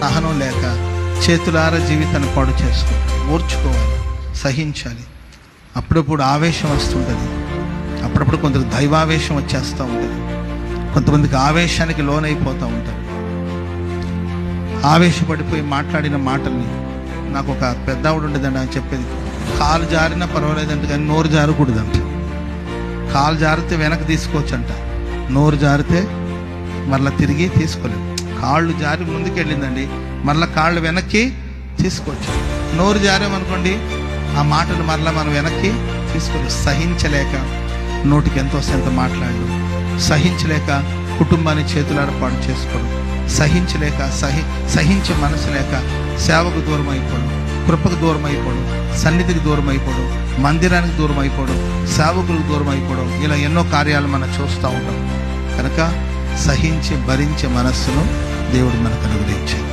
సహనం లేక చేతులార జీవితాన్ని పాడు చేసుకోవాలి ఓర్చుకోవాలి సహించాలి. అప్పుడప్పుడు ఆవేశం వస్తుంటుంది. అప్పుడప్పుడు కొందరు దైవావేశం వచ్చేస్తూ ఉంటుంది. కొంతమందికి ఆవేశానికి లోనైపోతూ ఉంటారు ఆవేశపడిపోయి మాట్లాడిన మాటల్ని నాకు ఒక పెద్ద ఆవిడ ఉండేదండి అని చెప్పేది కాలు జారినా పర్వాలేదంట కానీ నోరు జారకూడదంట. కాలు జారితే వెనక్కి తీసుకోవచ్చంట. నోరు జారితే మరలా తిరిగి తీసుకోలేదు కాళ్ళు జారి ముందుకెళ్ళిందండి. మరలా కాళ్ళు వెనక్కి తీసుకోవచ్చు నోరు జారేమనుకోండి ఆ మాటలు మరలా మనం వెనక్కి తీసుకోలేదు సహించలేక నోటికి ఎంతో ఎంత మాట్లాడు సహించలేక కుటుంబాన్ని చేతులాడ పాడు చేసుకోవడం సహించలేక సహి సహించే మనసు లేక సేవకు దూరం అయిపోవడం కృపకు దూరం అయిపోవడం సన్నిధికి దూరం అయిపోవడం మందిరానికి దూరం అయిపోవడం సేవకులకు దూరం అయిపోవడం ఇలా ఎన్నో కార్యాలు మనం చూస్తూ ఉంటాం. కనుక సహించి భరించే మనస్సును దేవుడు మనకు అనుగ్రహించాడు.